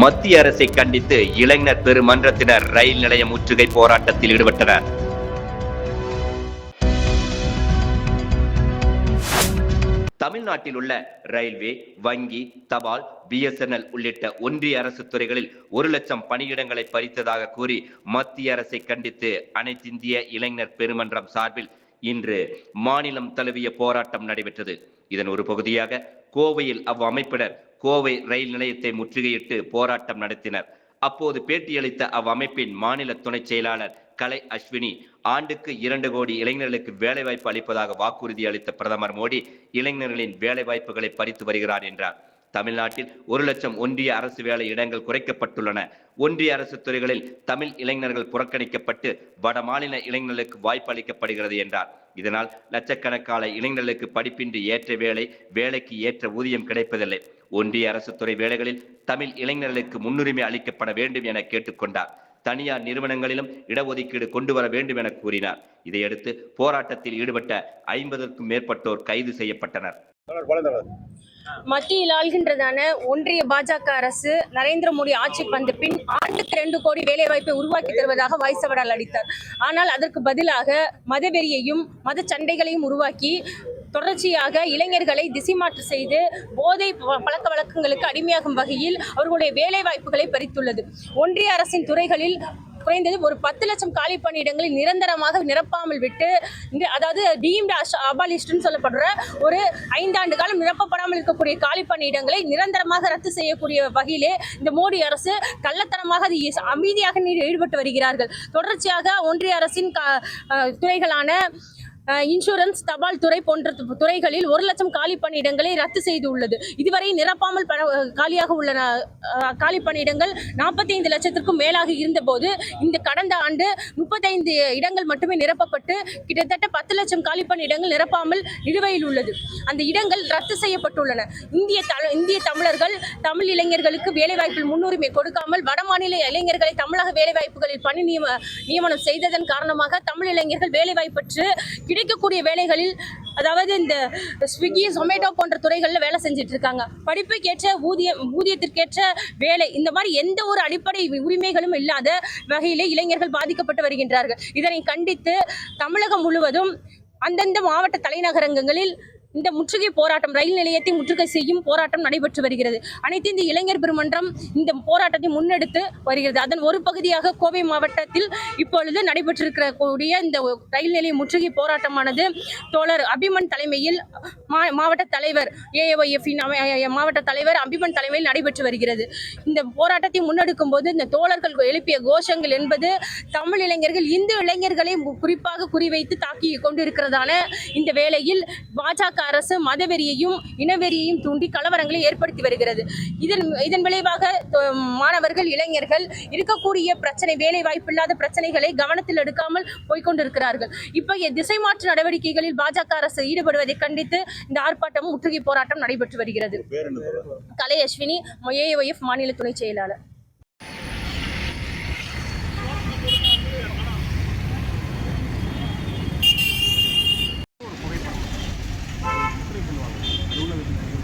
மத்திய அரசை கண்டித்து இளைஞர் பெருமன்றத்தினர் ரயில் நிலைய முற்றுகை போராட்டத்தில் ஈடுபட்டனர். தமிழ்நாட்டில் உள்ள ரயில்வே வங்கி தபால் பிஎஸ்என்எல் உள்ளிட்ட ஒன்றிய அரசு துறைகளில் ஒரு லட்சம் பணியிடங்களை பறித்ததாக கூறி மத்திய அரசை கண்டித்து அனைத்திந்திய இளைஞர் பெருமன்றம் சார்பில் இன்று மாநிலம் தழுவிய போராட்டம் நடைபெற்றது. இதன் ஒரு பகுதியாக கோவையில் அவ்வமைப்பினர் கோவை ரயில் நிலையத்தை முற்றுகையிட்டு போராட்டம் நடத்தினர். அப்போது பேட்டியளித்த அவ்வமைப்பின் மாநில துணைச் செயலாளர் கலை அஸ்வினி ஆண்டுக்கு இரண்டு கோடி இளைஞர்களுக்கு வேலைவாய்ப்பு அளிப்பதாக வாக்குறுதி அளித்த பிரதமர் மோடி இளைஞர்களின் வேலைவாய்ப்புகளை பறித்து வருகிறார் என்றார். தமிழ்நாட்டில் ஒரு லட்சம் ஒன்றிய அரசு வேலை இடங்கள் குறைக்கப்பட்டுள்ளன. ஒன்றிய அரசு துறைகளில் தமிழ் இளைஞர்கள் புறக்கணிக்கப்பட்டு வட மாநில இளைஞர்களுக்கு வாய்ப்பு அளிக்கப்படுகிறது என்றார். இதனால் லட்சக்கணக்கான இளைஞர்களுக்கு படிப்பின்றி ஏற்ற வேலை வேலைக்கு ஏற்ற ஊதியம் கிடைப்பதில்லை. ஒன்றிய அரசு துறை வேலைகளில் தமிழ் இளைஞர்களுக்கு முன்னுரிமை அளிக்கப்பட வேண்டும் என கேட்டுக்கொண்டார். தனியார் நிறுவனங்களிலும் இடஒதுக்கீடு கொண்டு வர வேண்டும் என கூறினார். இதையடுத்து போராட்டத்தில் ஈடுபட்ட ஐம்பதற்கும் மேற்பட்டோர் கைது செய்யப்பட்டனர். மத்தியில் ஆள்கின்றதான ஒன்றிய பாஜக அரசு நரேந்திர மோடி ஆட்சிக்கு வந்த பின் ஆண்டுக்கு ரெண்டு கோடி வேலைவாய்ப்பை உருவாக்கி தருவதாக வாய்சவடால் அளித்தார். ஆனால் அதற்கு பதிலாக மதவெறியையும் மத சண்டைகளையும் உருவாக்கி தொடர்ச்சியாக இளைஞர்களை திசைமாற்று செய்து போதை ப- பழக்க வழக்கங்களுக்கு அடிமையாகும் வகையில் அவர்களுடைய வேலை வாய்ப்புகளை பறித்துள்ளது. ஒன்றிய அரசின் துறைகளில் குறைந்தது ஒரு பத்து லட்சம் காலி பணியிடங்களை நிரந்தரமாக நிரப்பாமல் விட்டு இந்த அதாவது டீம்டு அபாலிஸ்ட்னு சொல்லப்படுற ஒரு ஐந்தாண்டு காலம் நிரப்பப்படாமல் இருக்கக்கூடிய காலி பணியிடங்களை நிரந்தரமாக ரத்து செய்யக்கூடிய வகையிலே இந்த மோடி அரசு கள்ளத்தனமாக அது அமைதியாக நீ- ஈடுபட்டு வருகிறார்கள். தொடர்ச்சியாக ஒன்றிய அரசின் க- துறைகளான இன்சூரன்ஸ் தபால் துறை போன்ற துறைகளில் ஒரு லட்சம் காலி பணியிடங்களை ரத்து செய்துள்ளது. இதுவரை நிரப்பாமல் காலியாக உள்ள காலி பணியிடங்கள் நாற்பத்தைந்து லட்சத்திற்கும் மேலாக இருந்தபோது இந்த கடந்த ஆண்டு முப்பத்தைந்து இடங்கள் மட்டுமே நிரப்பப்பட்டு கிட்டத்தட்ட பத்து லட்சம் காலி பணியிடங்கள் நிரப்பாமல் நிலுவையில் உள்ளது. அந்த இடங்கள் ரத்து செய்யப்பட்டுள்ளன. இந்திய இந்திய தமிழர்கள் தமிழ் இளைஞர்களுக்கு வேலைவாய்ப்பில் முன்னுரிமை கொடுக்காமல் வடமாநில இளைஞர்களை தமிழக வேலைவாய்ப்புகளில் பணி நியம நியமனம் செய்ததன் காரணமாக தமிழ் இளைஞர்கள் வேலைவாய்ப்பற்று கிடைக்கக்கூடிய வேலைகளில் அதாவது இந்த ஸ்விக்கி ஜொமேட்டோ போன்ற துறைகளில் வேலை செஞ்சுட்டு இருக்காங்க படிப்புக்கேற்ற ஊதியம் ஊதியத்திற்கேற்ற வேலை இந்த மாதிரி எந்த ஒரு அடிப்படை உரிமைகளும் இல்லாத வகையில் இளைஞர்கள் பாதிக்கப்பட்டு வருகின்றார்கள். இதனை கண்டித்து தமிழகம் முழுவதும் அந்தந்த மாவட்ட தலைநகரங்களில் இந்த முற்றுகை போராட்டம் ரயில் நிலையத்தை முற்றுகை செய்யும் போராட்டம் நடைபெற்று வருகிறது. அனைத்து இந்த இளைஞர் பெருமன்றம் இந்த போராட்டத்தை முன்னெடுத்து வருகிறது. அதன் ஒரு பகுதியாக கோவை மாவட்டத்தில் இப்பொழுது நடைபெற்றிருக்கிற கூடிய இந்த ரயில் நிலைய முற்றுகை போராட்டமானது தோழர் அபிமன் தலைமையில் மா- மாவட்ட தலைவர் ஏஏஒய்எஃப் மாவட்ட தலைவர் அபிமன் தலைமையில் நடைபெற்று வருகிறது. இந்த போராட்டத்தை முன்னெடுக்கும் போது இந்த தோழர்கள் எழுப்பிய கோஷங்கள் என்பது தமிழ் இளைஞர்கள் இந்து இளைஞர்களை குறிப்பாக குறிவைத்து தாக்கி கொண்டிருக்கிறதான இந்த வேளையில் பாஜக அரசு மதவெறியையும் இனவெறியையும் தூண்டி கலவரங்களை ஏற்படுத்தி வருகிறது. இதன் இதன் விளைவாக மாணவர்கள் இளைஞர்கள் இருக்கக்கூடிய பிரச்சனை வேலை வாய்ப்பில்லாத பிரச்சனைகளை கவனத்தில் எடுக்காமல் போய்க்கொண்டிருக்கிறார்கள் இத்தகைய திசை மாற்று நடவடிக்கைகளில் பாஜக அரசு ஈடுபடுவதை கண்டித்து இந்த ஆர்ப்பாட்டம் முற்றுகை போராட்டம் நடைபெற்று வருகிறது. கலை அஸ்வினி ஏஒஎஃப் மாநில துணை செயலாளர்.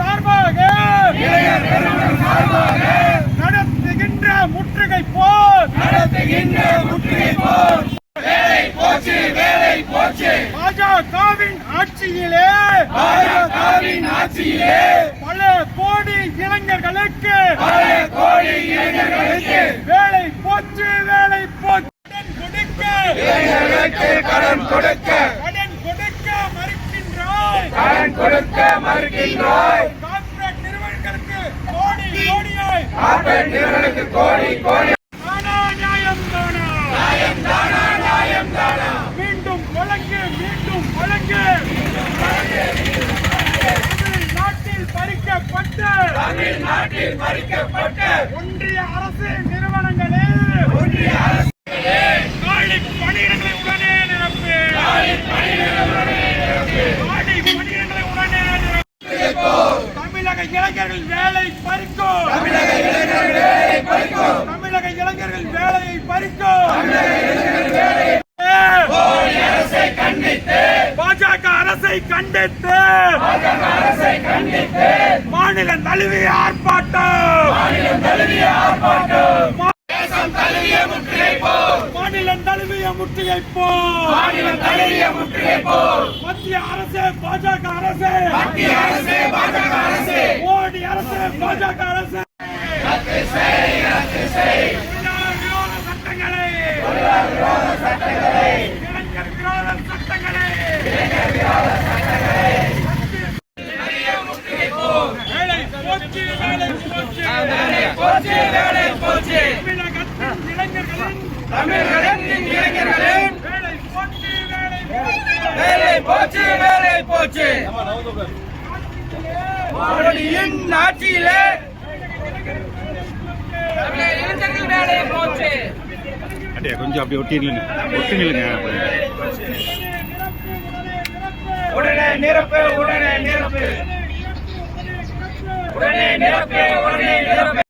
சார்பாக இளைஞர் பெருமன்றம் சார்பாக நடத்துகின்ற முற்றுகை போர் நடத்துகின்ற முற்றுகை போர் பாஜகவின் ஆட்சியிலே பாஜகவின் ஆட்சியிலே பல கோடி இளைஞர்களுக்கு பல கோடி இளைஞர்களுக்கு வேலை போச்சு வேலை போச்சு. கடன் கொடுக்க. கடன் கொடுக்க மறுக்கின்றாய். கடன் கொடுக்க மறுக்கின்றாய். கார்ப்பரேட் நிறுவனங்களுக்கு கோடி கோடியாய். கார்ப்பரேட் நிறுவனங்களுக்கு கோடி கோடி கட்டி பறிக்கப்பட்ட ஒன்றிய அரசு நிறுவனங்களே ஒன்றிய அரசு காலி பணியிடங்களை உடனே நிரப்பு. தமிழக இளைஞர்கள் வேலை பறிக்கும். தமிழக இளைஞர்கள் வேலை பறிக்கும். தமிழக இளைஞர்கள் வேலையை பறிக்கும். அரசை கண்டித்து மாநில தழுவிய ஆர்ப்பாட்டம். மாநிலம் தழுவிய ஆர்ப்பாட்டம் மாநிலம் தழுவிய முற்றுகை போர் மாநிலம் தழுவிய முற்றுகை போர் மத்திய அரசு பாஜக அரசு மத்திய அரசு பாஜக அரசு. மோடி அரசு பாஜக அரசு விரோத சட்டங்களை இளைஞர் விரோத சட்டங்களை வேலை போச்சு வேலை போச்சு வேலை போச்சு வேலை போச்சு தமிழகத்தின் இளைஞர்களின் தமிழகத்தின் இளைஞர்களின் வேலை போச்சு வேலை போச்சு வேலை போச்சு. ஆட்சியிலே இளைஞர்கள் வேலை போச்சு. அப்படியே கொஞ்சம் அப்படியே ஒட்டி நில்லுங்க ஒட்டி நில்லுங்க உடனே நிரப்பு உடனே நிரப்பு. உடனே நிரப்பு உடனே நிரப்பு.